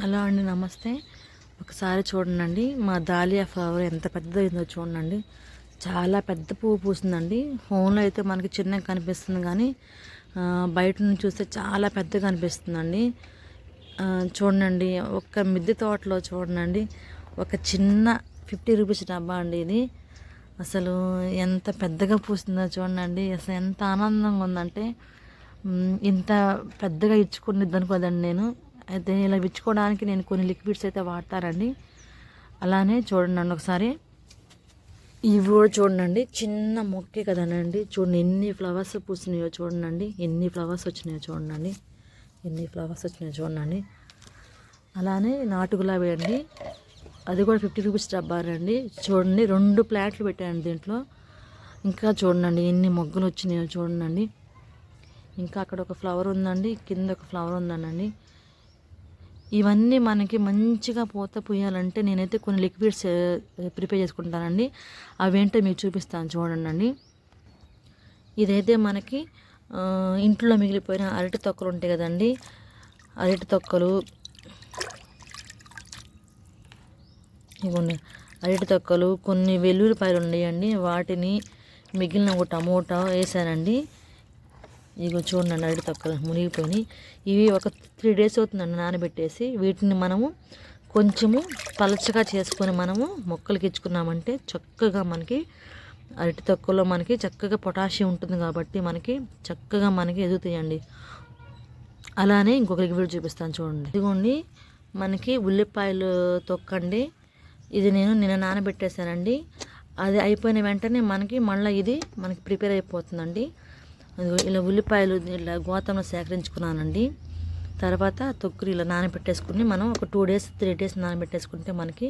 Hello అండి నమస్తే. ఒకసారి చూడండి మా దాలియా ఫ్లవర్ ఎంత పెద్దదైందో చూడండి చాలా పెద్ద పువ్వు పూసిందండి. ఫోన్లో అయితే మనకి చిన్నగా కనిపిస్తుంది కానీ బయట నుంచి చూస్తే చాలా పెద్దగా కనిపిస్తుందండి. చూడండి ఒక మిద్దె తోటలో చూడండి ఒక చిన్న ఫిఫ్టీ రూపీస్ డబ్బా అండి ఇది. అసలు ఎంత పెద్దగా పూస్తుందో చూడండి అసలు ఎంత ఆనందంగా ఉందంటే ఇంత పెద్దగా ఇచ్చుకునిద్ది అనుకోదండి నేను. అయితే ఇలా విచ్చుకోవడానికి నేను కొన్ని లిక్విడ్స్ అయితే వాడతానండి అలానే చూడండి ఒకసారి. ఇవి కూడా చూడండి చిన్న మొక్కే కదనండి చూడండి ఎన్ని ఫ్లవర్స్ పూసినాయో చూడండి ఎన్ని ఫ్లవర్స్ వచ్చినాయో చూడండి ఎన్ని ఫ్లవర్స్ వచ్చినాయో చూడండి అలానే నాటు గులాబీ అండి. అది కూడా ఫిఫ్టీ రూపీస్ డబ్బారండి చూడండి రెండు ప్లాట్లు పెట్టాను దీంట్లో. ఇంకా చూడండి ఎన్ని మొగ్గలు వచ్చినాయో చూడండి ఇంకా అక్కడ ఒక ఫ్లవర్ ఉందండి కింద ఒక ఫ్లవర్ ఉందనండి. ఇవన్నీ మనకి మంచిగా పూత పూయాలంటే నేనైతే కొన్ని లిక్విడ్స్ ప్రిపేర్ చేసుకుంటానండి. అవేంటో మీకు చూపిస్తాను చూడండి ఇదైతే మనకి ఇంట్లో మిగిలిపోయిన అరటి తొక్కలు ఉంటాయి కదండి. అరటి తొక్కలు ఇవ్వండి. అరటి తొక్కలు కొన్ని వెల్లుల్లిపాయలు ఉన్నాయండి. వాటిని మిగిలిన ఒక టమోటా వేసానండి. ఇగో చూడండి అరటి తొక్కలు మునిగిపోయినాయి. ఇవి ఒక త్రీ డేస్ అవుతుందండి నానబెట్టేసి. వీటిని మనము కొంచెము పలచగా చేసుకొని మనము మొక్కలకి ఇచ్చుకున్నామంటే చక్కగా మనకి అరటి తొక్కలో మనకి చక్కగా పొటాషియం ఉంటుంది కాబట్టి మనకి చక్కగా మనకి ఎదుగుతాయండి. అలానే ఇంకొక వీడియో చూపిస్తాను చూడండి. ఇదిగోండి మనకి ఉల్లిపాయలు తొక్కండి. ఇది నేను నిన్న నానబెట్టేశానండి. అది అయిపోయిన వెంటనే మనకి మళ్ళీ ఇది మనకి ప్రిపేర్ అయిపోతుందండి. ఇలా ఉల్లిపాయలు ఇలా గోతంలో సేకరించుకున్నానండి. తర్వాత తొక్కులు ఇలా నానబెట్టేసుకుని మనం ఒక టూ డేస్ త్రీ డేస్ నానబెట్టేసుకుంటే మనకి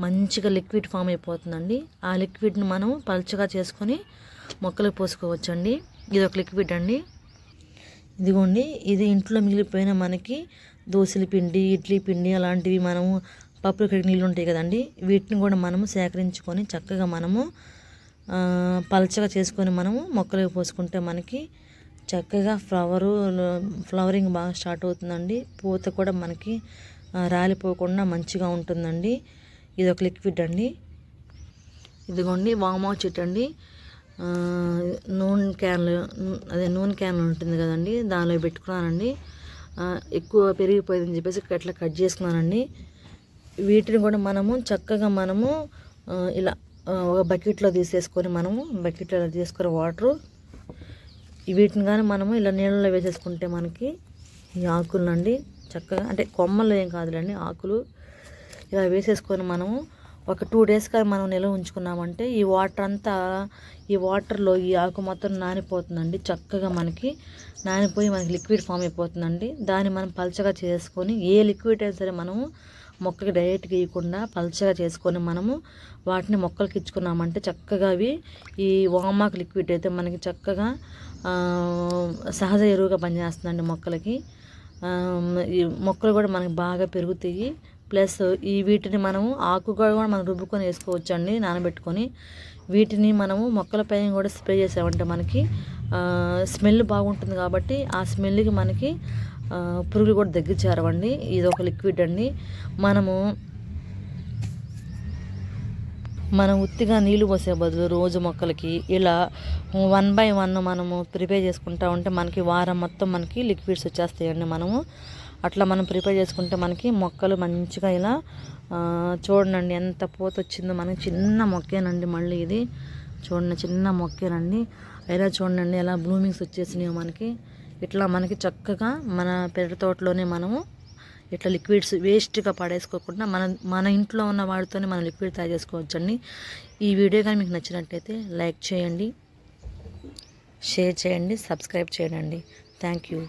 మంచిగా లిక్విడ్ ఫామ్ అయిపోతుందండి. ఆ లిక్విడ్ని మనం పలుచగా చేసుకొని మొక్కలకు పోసుకోవచ్చండి. ఇది ఒక లిక్విడ్ అండి. ఇదిగోండి ఇది ఇంట్లో మిగిలిపోయిన మనకి దోశల పిండి ఇడ్లీ పిండి అలాంటివి మనము పప్పులు కడిగి నీళ్ళు ఉంటాయి కదండి. వీటిని కూడా మనము సేకరించుకొని చక్కగా మనము పలచగా చేసుకొని మనము మొక్కలకు పోసుకుంటే మనకి చక్కగా ఫ్లవరు ఫ్లవరింగ్ బాగా స్టార్ట్ అవుతుందండి. పూత కూడా మనకి రాలిపోకుండా మంచిగా ఉంటుందండి. ఇది ఒక లిక్విడ్ అండి. ఇదిగోండి వామో చెట్టు అండి. నూనె క్యాన్లు అదే నూనె క్యాన్లు ఉంటుంది కదండి దానిలో పెట్టుకున్నానండి. ఎక్కువ పెరిగిపోయిందని చెప్పేసి అట్లా కట్ చేసుకున్నానండి. వీటిని కూడా మనము చక్కగా మనము ఇలా ఒక బకెట్లో తీసేసుకొని మనము బకెట్లో తీసుకొని వాటరు వీటిని కానీ మనము ఇలా నీళ్ళలో వేసేసుకుంటే మనకి ఈ ఆకులండి చక్కగా అంటే కొమ్మలు ఏం కాదులేండి ఆకులు ఇలా వేసేసుకొని మనము ఒక టూ డేస్ కానీ మనం నిల్వ ఉంచుకున్నామంటే ఈ వాటర్ అంతా ఈ వాటర్లో ఈ ఆకు మొత్తం నానిపోతుందండి చక్కగా మనకి నానిపోయి మనకి లిక్విడ్ ఫామ్ అయిపోతుందండి. దాన్ని మనం పలచగా చేసుకొని ఏ లిక్విడ్ అయినా సరే మనము మొక్కకి డైరెక్ట్గా ఇవ్వకుండా పల్చగా చేసుకొని మనము వాటిని మొక్కలకి ఇచ్చుకున్నామంటే చక్కగా అవి ఈ వామాక్ లిక్విడ్ అయితే మనకి చక్కగా సహజ ఎరువుగా పనిచేస్తుందండి మొక్కలకి. ఈ మొక్కలు కూడా మనకి బాగా పెరుగుతాయి. ప్లస్ ఈ వీటిని మనము ఆకు కూడా మనం రుబ్బుకొని వేసుకోవచ్చు అండి నానబెట్టుకొని. వీటిని మనము మొక్కలపై కూడా స్ప్రే చేసామంటే మనకి స్మెల్ బాగుంటుంది కాబట్టి ఆ స్మెల్కి మనకి పురుగులు కూడా దగ్గర చేరవండి ఇది ఒక లిక్విడ్ అండి. మనము మనం ఉత్తిగా నీళ్ళు పోసే బదులు రోజు మొక్కలకి ఇలా వన్ బై వన్ మనము ప్రిపేర్ చేసుకుంటా ఉంటే మనకి వారం మొత్తం మనకి లిక్విడ్స్ వచ్చేస్తాయండి మనము. అట్లా మనం ప్రిపేర్ చేసుకుంటే మనకి మొక్కలు మంచిగా ఇలా చూడండి ఎంత పూత వచ్చిందో మనకి చిన్న మొక్కేనండి మళ్ళీ ఇది. చూడండి చిన్న మొక్కేనండి. అయినా చూడండి ఎలా బ్లూమింగ్స్ వచ్చేసినాయో మనకి. ఇట్లా మనకి చక్కగా మన పెరటి తోటలోనే మనము ఇట్లా లిక్విడ్స్ వేస్ట్గా పడేసుకోకుండా మన మన ఇంట్లో ఉన్న వాటితోనే మనం లిక్విడ్ తయారు చేసుకోవచ్చండి. ఈ వీడియో కానీ మీకు నచ్చినట్టయితే లైక్ చేయండి షేర్ చేయండి సబ్స్క్రైబ్ చేయండి. Thank you.